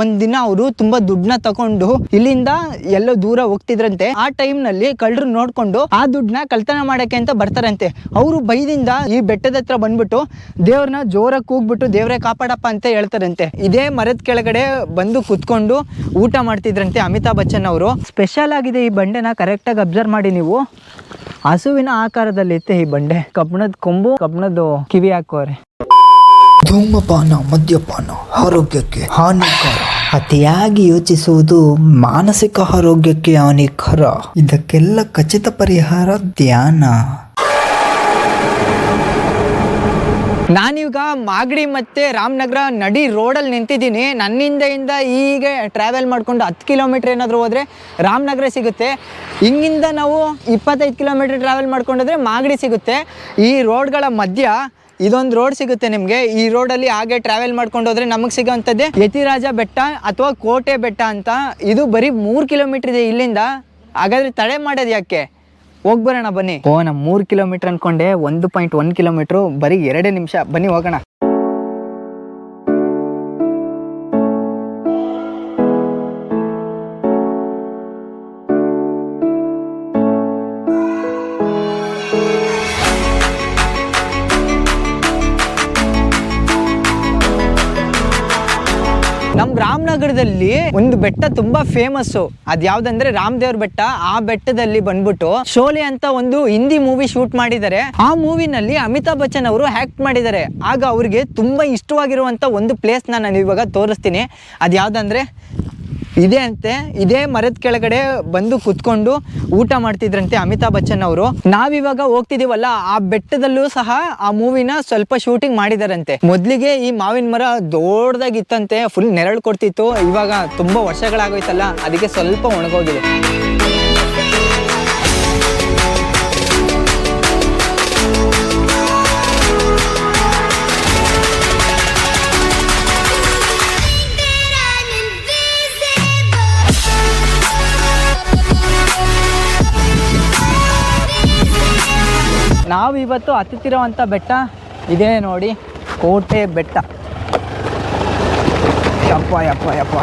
ಒಂದಿನ ಅವರು ತುಂಬಾ ದುಡ್ಡನ್ನ ತಕೊಂಡು ಇಲ್ಲಿಂದ ಎಲ್ಲೋ ದೂರ ಹೋಗ್ತಿದ್ರಂತೆ. ಆ ಟೈಮ್ನಲ್ಲಿ ಕಳ್ಳರು ನೋಡ್ಕೊಂಡು ಆ ದುಡ್ಡನ್ನ ಕಳ್ತನ ಮಾಡಕ್ಕೆ ಅಂತ ಬರ್ತಾರಂತೆ. ಅವರು ಬೈದಿಂದ ಈ ಬೆಟ್ಟದ ಹತ್ರ ಬಂದ್ಬಿಟ್ಟು ದೇವ್ರನ್ನ ಜೋರಾಗಿ ಕೂಗ್ಬಿಟ್ಟು ದೇವ್ರೇ ಕಾಪಾಡಪ್ಪ ಅಂತ ಹೇಳ್ತಾರಂತೆ. ಇದೇ ಮರದ ಕೆಳಗಡೆ ಬಂದು ಕುತ್ಕೊಂಡು ಊಟ ಮಾಡ್ತಿದ್ರಂತೆ ಅಮಿತಾಬ್ ಬಚ್ಚನ್ ಅವರು. ಸ್ಪೆಷಲ್ ಆಗಿದೆ ಈ ಬಂಡೆನ ಕರೆಕ್ಟಾಗಿ ಅಬ್ಸರ್ವ್ ಮಾಡಿ ನೀವು. ಹಸುವಿನ ಆಕಾರದಲ್ಲಿತ್ತೆ ಈ ಬಂಡೆ. ಕಬ್ಬಣದ ಕೊಂಬು ಕಬ್ಬಣದ ಕಿವಿ ಹಾಕೋರೆ ಧೂಮಪಾನ, ಮದ್ಯಪಾನ, ಆರೋಗ್ಯಕ್ಕೆ ಹಾನಿಕರ. ಅತಿಯಾಗಿ ಯೋಚಿಸುವುದು ಮಾನಸಿಕ ಆರೋಗ್ಯಕ್ಕೆ ಹಾನಿಕರ. ಇದಕ್ಕೆಲ್ಲ ಖಚಿತ ಪರಿಹಾರ ಧ್ಯಾನ. ನಾನೀಗ ಮಾಗಡಿ ಮತ್ತೆ ರಾಮನಗರ ನಡಿ ರೋಡಲ್ಲಿ ನಿಂತಿದ್ದೀನಿ. ನನ್ನಿಂದೆಯಿಂದ ಹೀಗೆ ಟ್ರಾವೆಲ್ ಮಾಡಿಕೊಂಡು ಹತ್ತು ಕಿಲೋಮೀಟ್ರ್ ಏನಾದರೂ ಹೋದರೆ ರಾಮನಗರ ಸಿಗುತ್ತೆ. ಹಿಂಗಿಂದ ನಾವು ಇಪ್ಪತ್ತೈದು ಕಿಲೋಮೀಟ್ರ್ ಟ್ರಾವೆಲ್ ಮಾಡ್ಕೊಂಡಿದ್ರೆ ಮಾಗಡಿ ಸಿಗುತ್ತೆ. ಈ ರೋಡ್ಗಳ ಮಧ್ಯ ಇದೊಂದು ರೋಡ್ ಸಿಗುತ್ತೆ ನಿಮಗೆ. ಈ ರೋಡಲ್ಲಿ ಹಾಗೆ ಟ್ರಾವೆಲ್ ಮಾಡ್ಕೊಂಡು ಹೋದ್ರೆ ನಮಗೆ ಸಿಗೋವಂಥದ್ದೇ ಯತಿರಾಜ ಬೆಟ್ಟ ಅಥವಾ ಕೋಟೆ ಬೆಟ್ಟ ಅಂತ. ಇದು ಬರೀ ಮೂರು ಕಿಲೋಮೀಟರ್ ಇದೆ ಇಲ್ಲಿಂದ. ಹಾಗಾದ್ರೆ ತಡೆ ಮಾಡೋದು ಯಾಕೆ? ಹೋಗ್ಬರೋಣ ಬನ್ನಿ. ಓ ನಮ್ಮ ಮೂರು ಕಿಲೋಮೀಟರ್ ಅನ್ಕೊಂಡೆ. ಒಂದು ಪಾಯಿಂಟ್ ಒನ್ ಕಿಲೋಮೀಟ್ರು ಬರೀ ಎರಡೇ ನಿಮಿಷ. ಬನ್ನಿ ಹೋಗೋಣ. ರಾಮನಗರದಲ್ಲಿ ಒಂದು ಬೆಟ್ಟ ತುಂಬಾ ಫೇಮಸ್ ಅದ್ ಯಾವ್ದಂದ್ರೆ ರಾಮದೇವ್ರ ಬೆಟ್ಟ. ಆ ಬೆಟ್ಟದಲ್ಲಿ ಬಂದ್ಬಿಟ್ಟು ಶೋಲೆ ಅಂತ ಒಂದು ಹಿಂದಿ ಮೂವಿ ಶೂಟ್ ಮಾಡಿದ್ದಾರೆ. ಆ ಮೂವಿನಲ್ಲಿ ಅಮಿತಾಬ್ ಬಚ್ಚನ್ ಅವರು ಆಕ್ಟ್ ಮಾಡಿದ್ದಾರೆ. ಆಗ ಅವ್ರಿಗೆ ತುಂಬಾ ಇಷ್ಟವಾಗಿರುವಂತ ಒಂದು ಪ್ಲೇಸ್ ನಾನು ಇವಾಗ ತೋರಿಸ್ತೀನಿ. ಅದ್ ಯಾವ್ದಂದ್ರೆ ಇದೆ ಅಂತೆ. ಇದೇ ಮರದ ಕೆಳಗಡೆ ಬಂದು ಕುತ್ಕೊಂಡು ಊಟ ಮಾಡ್ತಿದ್ರಂತೆ ಅಮಿತಾಬ್ ಬಚ್ಚನ್ ಅವರು. ನಾವಿವಾಗ ಹೋಗ್ತಿದೀವಲ್ಲ, ಆ ಬೆಟ್ಟದಲ್ಲೂ ಸಹ ಆ ಮೂವಿನ ಸ್ವಲ್ಪ ಶೂಟಿಂಗ್ ಮಾಡಿದಾರಂತೆ. ಮೊದ್ಲಿಗೆ ಈ ಮಾವಿನ ಮರ ದೊಡ್ಡದಾಗಿತ್ತಂತೆ ಫುಲ್ ನೆರಳು ಕೊಡ್ತಿತ್ತು. ಇವಾಗ ತುಂಬಾ ವರ್ಷಗಳಾಗೋಯ್ತಲ್ಲ, ಅದಕ್ಕೆ ಸ್ವಲ್ಪ ಒಣಗೋಗಿದೆ. ನಾವು ಇವತ್ತು ಹತ್ತುತ್ತಿರುವಂಥ ಬೆಟ್ಟ ಇದೇ ನೋಡಿ ಕೋಟೆ ಬೆಟ್ಟ. ಯಪ್ಪ ಯಪ್ಪ ಯಪ್ಪ.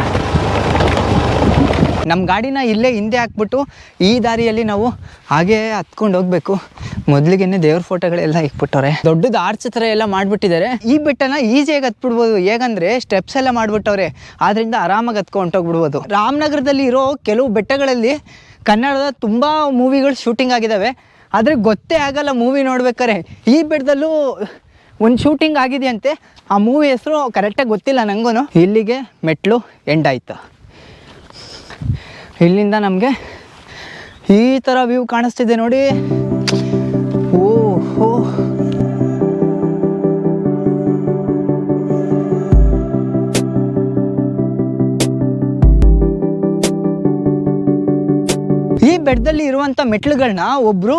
ನಮ್ಮ ಗಾಡಿನ ಇಲ್ಲೇ ಹಿಂದೆ ಹಾಕ್ಬಿಟ್ಟು ಈ ದಾರಿಯಲ್ಲಿ ನಾವು ಹಾಗೆ ಹತ್ಕೊಂಡು ಹೋಗ್ಬೇಕು. ಮೊದಲಿಗೆನೆ ದೇವ್ರ ಫೋಟೋಗಳೆಲ್ಲ ಇಕ್ಬಿಟ್ಟವ್ರೆ ದೊಡ್ಡದು ಆರ್ಚ್ ಥರ ಎಲ್ಲ ಮಾಡಿಬಿಟ್ಟಿದ್ದಾರೆ. ಈ ಬೆಟ್ಟನ ಈಸಿಯಾಗಿ ಹತ್ಬಿಡ್ಬೋದು. ಹೇಗಂದ್ರೆ ಸ್ಟೆಪ್ಸ್ ಎಲ್ಲ ಮಾಡಿಬಿಟ್ಟವ್ರೆ. ಆದ್ರಿಂದ ಆರಾಮಾಗಿ ಹತ್ಕೊಂಡು ಹೊಂಟೋಗ್ಬಿಡ್ಬೋದು ರಾಮನಗರದಲ್ಲಿ ಇರೋ ಕೆಲವು ಬೆಟ್ಟಗಳಲ್ಲಿ ಕನ್ನಡದ ತುಂಬ ಮೂವಿಗಳು ಶೂಟಿಂಗ್ ಆಗಿದ್ದಾವೆ ಆದರೆ ಗೊತ್ತೇ ಆಗಲ್ಲ ಮೂವಿ ನೋಡ್ಬೇಕಾರೆ ಈ ಬೆಟ್ಟದಲ್ಲೂ ಒಂದು ಶೂಟಿಂಗ್ ಆಗಿದೆಯಂತೆ. ಆ ಮೂವಿ ಹೆಸರು ಕರೆಕ್ಟಾಗಿ ಗೊತ್ತಿಲ್ಲ ನನಗೂ ಇಲ್ಲಿಗೆ ಮೆಟ್ಲು ಎಂಡ್ ಆಯಿತು. ಇಲ್ಲಿಂದ ನಮಗೆ ಈ ಥರ ವ್ಯೂ ಕಾಣಿಸ್ತಿದೆ ನೋಡಿ. ಬೆಟ್ಟದಲ್ಲಿ ಇರುವಂಥ ಮೆಟ್ಲುಗಳನ್ನ ಒಬ್ಬರು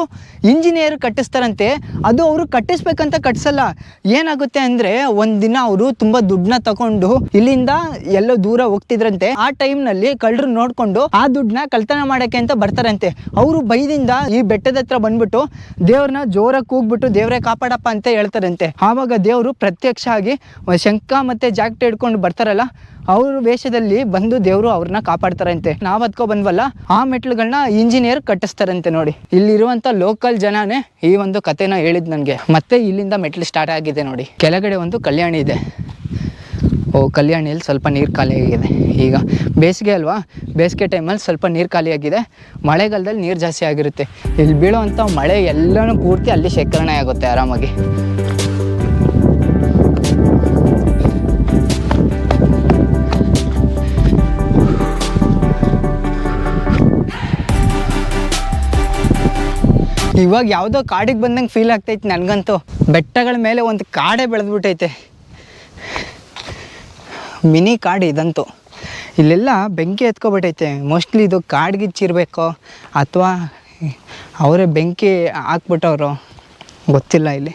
ಇಂಜಿನಿಯರ್ ಕಟ್ಟಿಸ್ತಾರಂತೆ, ಅದು ಅವರು ಕಟ್ಟಿಸ್ಬೇಕಂತ ಕಟ್ಟಿಸಲ್ಲ ಏನಾಗುತ್ತೆ ಅಂದರೆ, ಒಂದಿನ ಅವರು ತುಂಬ ದುಡ್ಡನ್ನ ತಗೊಂಡು ಇಲ್ಲಿಂದ ಎಲ್ಲೋ ದೂರ ಹೋಗ್ತಿದ್ರಂತೆ. ಆ ಟೈಮ್ನಲ್ಲಿ ಕಳ್ಳರು ನೋಡಿಕೊಂಡು ಆ ದುಡ್ಡನ್ನ ಕಳ್ತನ ಮಾಡೋಕ್ಕೆ ಅಂತ ಬರ್ತಾರಂತೆ. ಅವರು ಬೈದಿಂದ ಈ ಬೆಟ್ಟದ ಹತ್ರ ಬಂದ್ಬಿಟ್ಟು, ದೇವ್ರನ್ನ ಜೋರಾಗಿ ಕೂಗ್ಬಿಟ್ಟು ದೇವರೇ ಕಾಪಾಡಪ್ಪ ಅಂತ ಹೇಳ್ತಾರಂತೆ. ಆವಾಗ ದೇವರು ಪ್ರತ್ಯಕ್ಷ ಆಗಿ ಶಂಕ ಮತ್ತೆ ಜಾಕೆಟ್ ಹಿಡ್ಕೊಂಡು ಬರ್ತಾರಲ್ಲ, ಅವ್ರ ವೇಷದಲ್ಲಿ ಬಂದು ದೇವರು ಅವ್ರನ್ನ ಕಾಪಾಡ್ತಾರಂತೆ. ನಾವು ಹತ್ಕೊ ಬಂದ್ವಲ್ಲ, ಆ ಮೆಟ್ಲುಗಳನ್ನ ಇಂಜಿನಿಯರ್ ಕಟ್ಟಿಸ್ತಾರಂತೆ ನೋಡಿ. ಇಲ್ಲಿರುವಂತ ಲೋಕಲ್ ಜನನೇ ಈ ಒಂದು ಕಥೆನ ಹೇಳಿದ್ ನನಗೆ. ಮತ್ತೆ ಇಲ್ಲಿಂದ ಮೆಟ್ಲು ಸ್ಟಾರ್ಟ್ ಆಗಿದೆ ನೋಡಿ. ಕೆಳಗಡೆ ಒಂದು ಕಲ್ಯಾಣಿ ಇದೆ. ಓ, ಕಲ್ಯಾಣಿಯಲ್ಲಿ ಸ್ವಲ್ಪ ನೀರು ಖಾಲಿಯಾಗಿದೆ. ಈಗ ಬೇಸಿಗೆ ಅಲ್ವಾ? ಬೇಸಿಗೆ ಟೈಮಲ್ಲಿ ಸ್ವಲ್ಪ ನೀರು ಖಾಲಿಯಾಗಿದೆ. ಮಳೆಗಾಲದಲ್ಲಿ ನೀರು ಜಾಸ್ತಿ ಆಗಿರುತ್ತೆ. ಇಲ್ಲಿ ಬೀಳೋವಂಥ ಮಳೆ ಎಲ್ಲನೂ ಪೂರ್ತಿ ಅಲ್ಲಿ ಶೇಖರಣೆ ಆಗುತ್ತೆ ಆರಾಮಾಗಿ. ಇವಾಗ ಯಾವುದೋ ಕಾಡಿಗೆ ಬಂದಂಗೆ ಫೀಲ್ ಆಗ್ತೈತೆ ನನಗಂತೂ. ಬೆಟ್ಟಗಳ ಮೇಲೆ ಒಂದು ಕಾಡೇ ಬೆಳೆದ್ಬಿಟ್ಟೈತೆ ಮಿನಿ ಕಾಡು ಇದಂತೂ. ಇಲ್ಲೆಲ್ಲ ಬೆಂಕಿ ಎತ್ಕೊಬಿಟ್ಟೈತೆ ಮೋಸ್ಟ್ಲಿ ಇದು ಕಾಡ್ಗಿಚ್ಚಿರಬೇಕು, ಅಥವಾ ಅವರೇ ಬೆಂಕಿ ಹಾಕ್ಬಿಟ್ಟವ್ರು, ಗೊತ್ತಿಲ್ಲ ಇಲ್ಲಿ.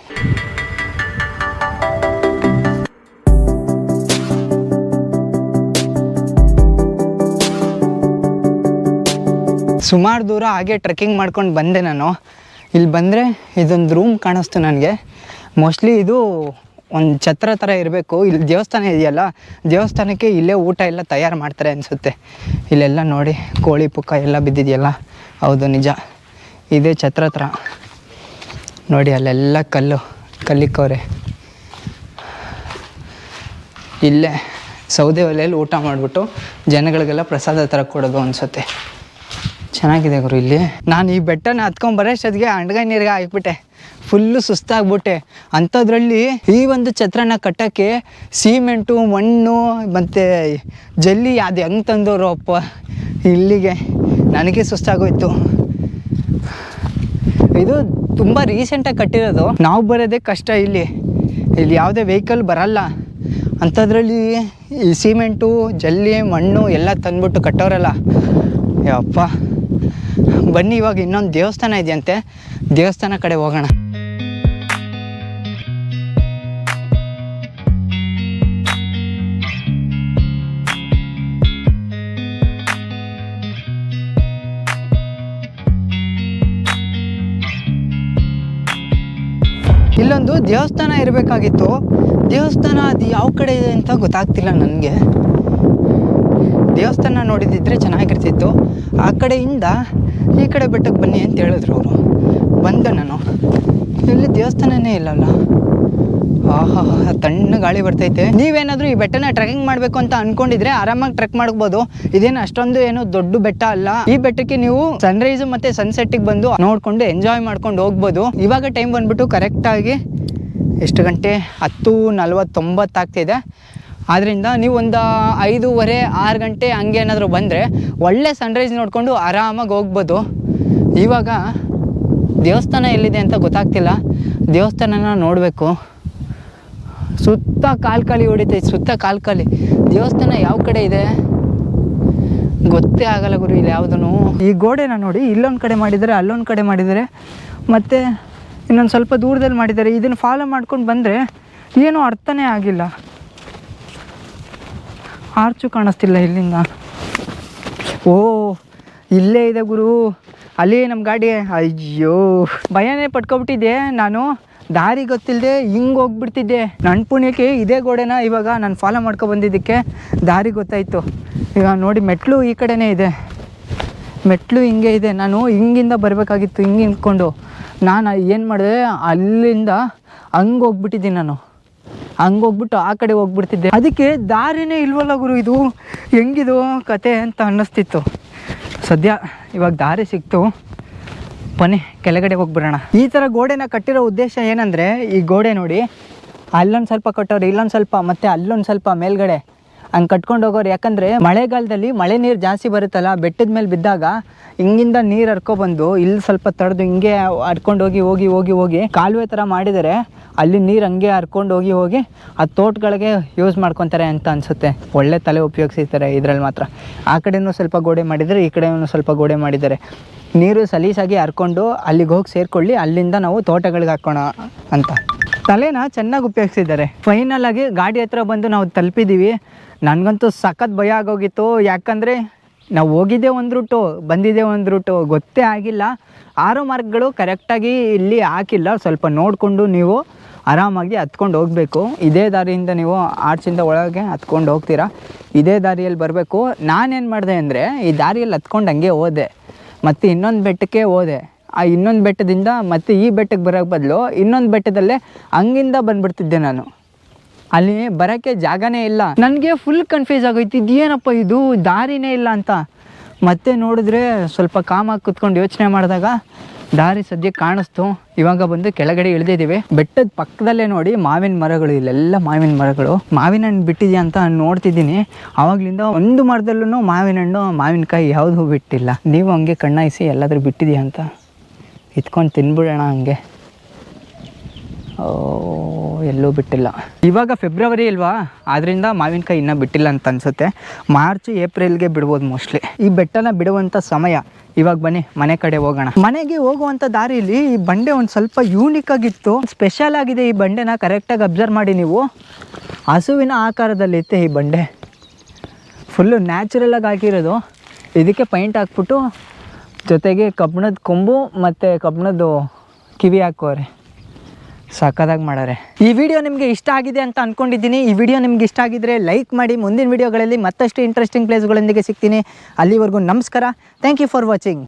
ಸುಮಾರು ದೂರ ಹಾಗೆ ಟ್ರೆಕ್ಕಿಂಗ್ ಮಾಡ್ಕೊಂಡು ಬಂದೆ ನಾನು. ಇಲ್ಲಿ ಬಂದರೆ ಇದೊಂದು ರೂಮ್ ಕಾಣಿಸ್ತು ನನಗೆ. ಮೋಸ್ಟ್ಲಿ ಇದು ಒಂದು ಛತ್ರ ಥರ ಇರಬೇಕು. ಇಲ್ಲಿ ದೇವಸ್ಥಾನ ಇದೆಯಲ್ಲ, ದೇವಸ್ಥಾನಕ್ಕೆ ಇಲ್ಲೇ ಊಟ ಎಲ್ಲ ತಯಾರು ಮಾಡ್ತಾರೆ ಅನಿಸುತ್ತೆ. ಇಲ್ಲೆಲ್ಲ ನೋಡಿ, ಕೋಳಿ ಪುಕ್ಕ ಎಲ್ಲ ಬಿದ್ದಿದೆಯಲ್ಲ, ಹೌದು ನಿಜ. ಇದೇ ಛತ್ರ ಥರ ನೋಡಿ ಅಲ್ಲೆಲ್ಲ ಕಲ್ಲು, ಕಲ್ಲಿಕ್ಕವ್ರೆ. ಇಲ್ಲೇ ಸೌದೆ ಒಲೆಯಲ್ಲಿ ಊಟ ಮಾಡಿಬಿಟ್ಟು ಜನಗಳಿಗೆಲ್ಲ ಪ್ರಸಾದ ಥರ ಕೊಡೋದು ಅನಿಸುತ್ತೆ. ಚೆನ್ನಾಗಿದೆ ಗುರು ಇಲ್ಲಿ. ನಾನು ಈ ಬೆಟ್ಟನ ಹತ್ಕೊಂಡ್ ಬರೋಷ್ಟೊತ್ತಿಗೆ ಅಂಡ್ಗಾಯಿ ನೀರಿಗೆ ಹಾಕ್ಬಿಟ್ಟೆ. ಫುಲ್ಲು ಸುಸ್ತಾಗ್ಬಿಟ್ಟೆ. ಅಂಥದ್ರಲ್ಲಿ ಈ ಒಂದು ಛತ್ರನ ಕಟ್ಟೋಕ್ಕೆ ಸಿಮೆಂಟು, ಮಣ್ಣು, ಮತ್ತು ಜಲ್ಲಿ ಅದು ಹೆಂಗೆ ತಂದವರು ಅಪ್ಪ? ಇಲ್ಲಿಗೆ ನನಗೆ ಸುಸ್ತಾಗೋಯ್ತು. ಇದು ತುಂಬ ರೀಸೆಂಟಾಗಿ ಕಟ್ಟಿರೋದು. ನಾವು ಬರೋದೇ ಕಷ್ಟ ಇಲ್ಲಿ. ಇಲ್ಲಿ ಯಾವುದೇ ವೆಹಿಕಲ್ ಬರಲ್ಲ. ಅಂಥದ್ರಲ್ಲಿ ಈ ಸಿಮೆಂಟು, ಜಲ್ಲಿ, ಮಣ್ಣು ಎಲ್ಲ ತಂದ್ಬಿಟ್ಟು ಕಟ್ಟೋರಲ್ಲ. ಯಪ್ಪ. ಬನ್ನಿ, ಇವಾಗ ಇನ್ನೊಂದು ದೇವಸ್ಥಾನ ಇದೆಯಂತೆ. ದೇವಸ್ಥಾನ ಕಡೆ ಹೋಗೋಣ. ಇಲ್ಲೊಂದು ದೇವಸ್ಥಾನ ಇರಬೇಕಾಗಿತ್ತು. ದೇವಸ್ಥಾನ ಅದು ಯಾವ ಕಡೆ ಇದೆ ಅಂತ ಗೊತ್ತಾಗ್ತಿಲ್ಲ ನನಗೆ. ದೇವಸ್ಥಾನ ನೋಡಿದಿದ್ರೆ ಚೆನ್ನಾಗಿರ್ತಿತ್ತು. ಆ ಕಡೆಯಿಂದ ಈ ಕಡೆ ಬೆಟ್ಟಕ್ಕೆ ಬನ್ನಿ ಅಂತ ಹೇಳಿದ್ರು ಅವರು. ಬಂದೆ ನಾನು. ಇಲ್ಲಿ ದೇವಸ್ಥಾನನೇ ಇಲ್ಲಲ್ಲ. ಆಹಾ ತಣ್ಣ ಗಾಳಿ ಬರ್ತೈತೆ. ನೀವೇನಾದರೂ ಈ ಬೆಟ್ಟನ ಟ್ರೆಕಿಂಗ್ ಮಾಡಬೇಕು ಅಂತ ಅನ್ಕೊಂಡಿದ್ರೆ ಆರಾಮಾಗಿ ಟ್ರೆಕ್ ಮಾಡ್ಬೋದು. ಇದೇನು ಅಷ್ಟೊಂದು ಏನು ದೊಡ್ಡ ಬೆಟ್ಟ ಅಲ್ಲ. ಈ ಬೆಟ್ಟಕ್ಕೆ ನೀವು ಸನ್ರೈಸ್ ಮತ್ತೆ ಸನ್ಸೆಟ್ಟಿಗೆ ಬಂದು ನೋಡ್ಕೊಂಡು ಎಂಜಾಯ್ ಮಾಡ್ಕೊಂಡು ಹೋಗ್ಬೋದು. ಇವಾಗ ಟೈಮ್ ಬಂದ್ಬಿಟ್ಟು ಕರೆಕ್ಟಾಗಿ ಎಷ್ಟು ಗಂಟೆ? ಹತ್ತು ನಲ್ವತ್ತೊಂಬತ್ತು ಆಗ್ತಿದೆ ಆದ್ದರಿಂದ ನೀವು ಒಂದು ಐದೂವರೆ, ಆರು ಗಂಟೆ ಹಂಗೆ ಏನಾದರೂ ಬಂದರೆ ಒಳ್ಳೆ ಸನ್ರೈಸ್ ನೋಡಿಕೊಂಡು ಆರಾಮಾಗಿ ಹೋಗ್ಬೋದು. ಇವಾಗ ದೇವಸ್ಥಾನ ಎಲ್ಲಿದೆ ಅಂತ ಗೊತ್ತಾಗ್ತಿಲ್ಲ. ದೇವಸ್ಥಾನನ ನೋಡಬೇಕು. ಸುತ್ತ ಕಾಲ್ ಕಾಲಿ ಹೊಡಿತೈತೆ, ಸುತ್ತ ಕಾಲ್ ಕಾಲಿ ದೇವಸ್ಥಾನ ಯಾವ ಕಡೆ ಇದೆ? ಗೊತ್ತೇ ಆಗಲ್ಲ ಗುರು ಇಲ್ಲಿ ಯಾವುದೂ ಈ ಗೋಡೆನ ನೋಡಿ, ಇಲ್ಲೊಂದು ಕಡೆ ಮಾಡಿದರೆ, ಅಲ್ಲೊಂದು ಕಡೆ ಮಾಡಿದರೆ. ಮತ್ತು ಇನ್ನೊಂದು ಸ್ವಲ್ಪ ದೂರದಲ್ಲಿ ಮಾಡಿದ್ದಾರೆ ಇದನ್ನು ಫಾಲೋ ಮಾಡ್ಕೊಂಡು ಬಂದರೆ ಏನೂ ಅರ್ಥನೇ ಆಗಿಲ್ಲ. ಆರ್ಚು ಕಾಣಿಸ್ತಿಲ್ಲ ಇಲ್ಲಿಂದ. ಓ, ಇಲ್ಲೇ ಇದೆ ಗುರು. ಅಲ್ಲಿ ನಮ್ಮ ಗಾಡಿ. ಅಯ್ಯೋ, ಭಯನೇ ಪಟ್ಕೊಬಿಟ್ಟಿದ್ದೆ ನಾನು. ದಾರಿ ಗೊತ್ತಿಲ್ಲದೆ ಹಿಂಗೆ ಹೋಗ್ಬಿಡ್ತಿದ್ದೆ. ನನ್ನ ಪುಣ್ಯಕ್ಕೆ ಇದೇ ಗೋಡೆನ ಇವಾಗ ನಾನು ಫಾಲೋ ಮಾಡ್ಕೊ ಬಂದಿದ್ದಕ್ಕೆ ದಾರಿ ಗೊತ್ತಾಯಿತು. ಈಗ ನೋಡಿ ಮೆಟ್ಲು ಈ ಕಡೆನೇ ಇದೆ. ಮೆಟ್ಲು ಹಿಂಗೆ ಇದೆ. ನಾನು ಹಿಂಗಿಂದ ಬರಬೇಕಾಗಿತ್ತು, ಹಿಂಗೆ ನಿಂತ್ಕೊಂಡು. ನಾನು ಏನು ಮಾಡಿದೆ, ಅಲ್ಲಿಂದ ಹಂಗೆ ಹೋಗ್ಬಿಟ್ಟಿದ್ದೀನಿ ನಾನು. ಹಂಗೆ ಹೋಗ್ಬಿಟ್ಟು ಆ ಕಡೆ ಹೋಗ್ಬಿಡ್ತಿದ್ದೆ. ಅದಕ್ಕೆ ದಾರಿನೇ ಇಲ್ವಲ್ಲ ಗುರು ಇದು? ಹೆಂಗಿದು ಕತೆ ಅಂತ ಅನ್ನಿಸ್ತಿತ್ತು. ಸದ್ಯ ಇವಾಗ ದಾರಿ ಸಿಕ್ತು. ಬನ್ನಿ, ಕೆಳಗಡೆ ಹೋಗ್ಬಿಡೋಣ. ಈ ಥರ ಗೋಡೆನ ಕಟ್ಟಿರೋ ಉದ್ದೇಶ ಏನಂದರೆ, ಈ ಗೋಡೆ ನೋಡಿ, ಅಲ್ಲೊಂದು ಸ್ವಲ್ಪ ಕಟ್ಟೋರು, ಇಲ್ಲೊಂದು ಸ್ವಲ್ಪ, ಮತ್ತು ಅಲ್ಲೊಂದು ಸ್ವಲ್ಪ ಮೇಲ್ಗಡೆ. ಹಂಗೆ ಕಟ್ಕೊಂಡು ಹೋಗೋರು. ಯಾಕಂದರೆ ಮಳೆಗಾಲದಲ್ಲಿ ಮಳೆ ನೀರು ಜಾಸ್ತಿ ಬರುತ್ತಲ್ಲ, ಬೆಟ್ಟದ ಮೇಲೆ ಬಿದ್ದಾಗ ಹಿಂಗಿಂದ ನೀರು ಹರ್ಕೊಬಂದು ಇಲ್ಲಿ ಸ್ವಲ್ಪ ತಡೆದು ಹಿಂಗೆ ಹರ್ಕೊಂಡು ಹೋಗಿ ಹೋಗಿ ಹೋಗಿ ಹೋಗಿ ಕಾಲುವೆ ಥರ ಮಾಡಿದರೆ ಅಲ್ಲಿ ನೀರು ಹಂಗೆ ಹರ್ಕೊಂಡು ಹೋಗಿ ಹೋಗಿ ಆ ತೋಟಗಳಿಗೆ ಯೂಸ್ ಮಾಡ್ಕೊತಾರೆ ಅಂತ ಅನಿಸುತ್ತೆ. ಒಳ್ಳೆ ತಲೆ ಉಪಯೋಗಿಸಿರ್ತಾರೆ ಇದರಲ್ಲಿ ಮಾತ್ರ. ಆ ಕಡೆನೂ ಸ್ವಲ್ಪ ಗೋಡೆ ಮಾಡಿದರೆ, ಈ ಕಡೆಯೂ ಸ್ವಲ್ಪ ಗೋಡೆ ಮಾಡಿದ್ದಾರೆ ನೀರು ಸಲೀಸಾಗಿ ಹರ್ಕೊಂಡು ಅಲ್ಲಿಗೆ ಹೋಗಿ ಸೇರ್ಕೊಳ್ಳಿ, ಅಲ್ಲಿಂದ ನಾವು ತೋಟಗಳಿಗೆ ಹಾಕೋಣ ಅಂತ. ತಲೆನ ಚೆನ್ನಾಗಿ ಉಪಯೋಗಿಸಿದ್ದಾರೆ. ಫೈನಲ್ ಆಗಿ ಗಾಡಿ ಹತ್ರ ಬಂದು ನಾವು ತಲುಪಿದ್ದೀವಿ ನನಗಂತೂ ಸಖತ್ ಭಯ ಆಗೋಗಿತ್ತು. ಯಾಕಂದರೆ ನಾವು ಹೋಗಿದ್ದೆ ಒಂದು ರೂಟು, ಬಂದಿದ್ದೆ ಒಂದು ರೂಟು, ಗೊತ್ತೇ ಆಗಿಲ್ಲ. ಆರು ಮಾರ್ಕ್ಗಳು ಕರೆಕ್ಟಾಗಿ ಇಲ್ಲಿ ಹಾಕಿಲ್ಲ. ಸ್ವಲ್ಪ ನೋಡಿಕೊಂಡು ನೀವು ಆರಾಮಾಗಿ ಹತ್ಕೊಂಡು ಹೋಗಬೇಕು. ಇದೇ ದಾರಿಯಿಂದ ನೀವು ಆರ್ಚಿಂದ ಒಳಗೆ ಹತ್ಕೊಂಡು ಹೋಗ್ತೀರಾ? ಇದೇ ದಾರಿಯಲ್ಲಿ ಬರಬೇಕು. ನಾನೇನು ಮಾಡಿದೆ ಅಂದರೆ ಈ ದಾರಿಯಲ್ಲಿ ಹತ್ಕೊಂಡು ಹಂಗೆ ಹೋದೆ. ಮತ್ತು ಇನ್ನೊಂದು ಬೆಟ್ಟಕ್ಕೆ ಹೋದೆ. ಆ ಇನ್ನೊಂದು ಬೆಟ್ಟದಿಂದ ಮತ್ತೆ ಈ ಬೆಟ್ಟಕ್ಕೆ ಬರೋಕ್ಕೆ ಬದಲು ಇನ್ನೊಂದು ಬೆಟ್ಟದಲ್ಲೇ ಹಂಗಿಂದ ಬಂದುಬಿಡ್ತಿದ್ದೆ ನಾನು. ಅಲ್ಲಿ ಬರೋಕ್ಕೆ ಜಾಗನೇ ಇಲ್ಲ. ನನಗೆ ಫುಲ್ ಕನ್ಫ್ಯೂಸ್ ಆಗೋಯ್ತು, ಇದೇನಪ್ಪ ಇದು? ದಾರಿನೇ ಇಲ್ಲ ಅಂತ. ಮತ್ತೆ ನೋಡಿದ್ರೆ ಸ್ವಲ್ಪ ಕಾಮಾಗಿ ಕುತ್ಕೊಂಡು ಯೋಚನೆ ಮಾಡಿದಾಗ ದಾರಿ ಸದ್ಯಕ್ಕೆ ಕಾಣಿಸ್ತು. ಇವಾಗ ಬಂದು ಕೆಳಗಡೆ ಇಳಿದಿದ್ದೀವಿ. ಬೆಟ್ಟದ ಪಕ್ಕದಲ್ಲೇ ನೋಡಿ ಮಾವಿನ ಮರಗಳು, ಇಲ್ಲೆಲ್ಲ ಮಾವಿನ ಮರಗಳು. ಮಾವಿನ ಹಣ್ಣು ಬಿಟ್ಟಿದೆಯಾ ಅಂತ ನೋಡ್ತಿದ್ದೀನಿ. ಆವಾಗಲಿಂದ ಒಂದು ಮರದಲ್ಲೂ ಮಾವಿನ ಹಣ್ಣು ಮಾವಿನಕಾಯಿ ಯಾವುದೂ ಬಿಟ್ಟಿಲ್ಲ. ನೀವು ಹಂಗೆ ಕಣ್ಣಾಯಿಸಿ ಎಲ್ಲಾದರೂ ಬಿಟ್ಟಿದೆಯಾ ಅಂತ ಇತ್ಕೊಂಡು ತಿನ್ಬಿಡೋಣ ಹಂಗೆ. ಎಲ್ಲೂ ಬಿಟ್ಟಿಲ್ಲ. ಇವಾಗ ಫೆಬ್ರವರಿ ಇಲ್ವಾ ಆದ್ರಿಂದ ಮಾವಿನಕಾಯಿ ಇನ್ನೂ ಬಿಟ್ಟಿಲ್ಲ ಅಂತ ಅನ್ಸುತ್ತೆ. ಮಾರ್ಚ್, ಏಪ್ರಿಲ್ಗೆ ಬಿಡ್ಬೋದು ಮೋಸ್ಟ್ಲಿ ಈ ಬೆಟ್ಟನ ಬಿಡುವಂಥ ಸಮಯ. ಇವಾಗ ಬನ್ನಿ, ಮನೆ ಕಡೆ ಹೋಗೋಣ. ಮನೆಗೆ ಹೋಗುವಂಥ ದಾರಿಲಿ ಈ ಬಂಡೆ ಒಂದು ಸ್ವಲ್ಪ ಯೂನಿಕ್ ಆಗಿತ್ತು. ಸ್ಪೆಷಲ್ ಆಗಿದೆ ಈ ಬಂಡೆನ ಕರೆಕ್ಟಾಗಿ ಅಬ್ಸರ್ವ್ ಮಾಡಿ ನೀವು. ಹಸುವಿನ ಆಕಾರದಲ್ಲಿತ್ತೆ ಈ ಬಂಡೆ. ಫುಲ್ಲು ನ್ಯಾಚುರಲಾಗಿ ಹಾಕಿರೋದು. ಇದಕ್ಕೆ ಪೈಂಟ್ ಹಾಕ್ಬಿಟ್ಟು ಜೊತೆಗೆ ಕಬ್ಬಣದ ಕೊಂಬು ಮತ್ತು ಕಬ್ಬಣದ್ದು ಕಿವಿ ಹಾಕೋರೆ ಸಕ್ಕದಾಗಿ ಮಾಡಾರೆ ಈ ವಿಡಿಯೋ ನಿಮಗೆ ಇಷ್ಟ ಆಗಿದೆ ಅಂತ ಅನ್ಕೊಂಡಿದ್ದೀನಿ. ಈ ವಿಡಿಯೋ ನಿಮ್ಗೆ ಇಷ್ಟ ಆಗಿದ್ರೆ ಲೈಕ್ ಮಾಡಿ. ಮುಂದಿನ ವಿಡಿಯೋಗಳಲ್ಲಿ ಮತ್ತಷ್ಟು ಇಂಟ್ರೆಸ್ಟಿಂಗ್ ಪ್ಲೇಸ್ಗಳೊಂದಿಗೆ ಸಿಗ್ತೀನಿ. ಅಲ್ಲಿವರೆಗೂ ನಮಸ್ಕಾರ. Thank you for watching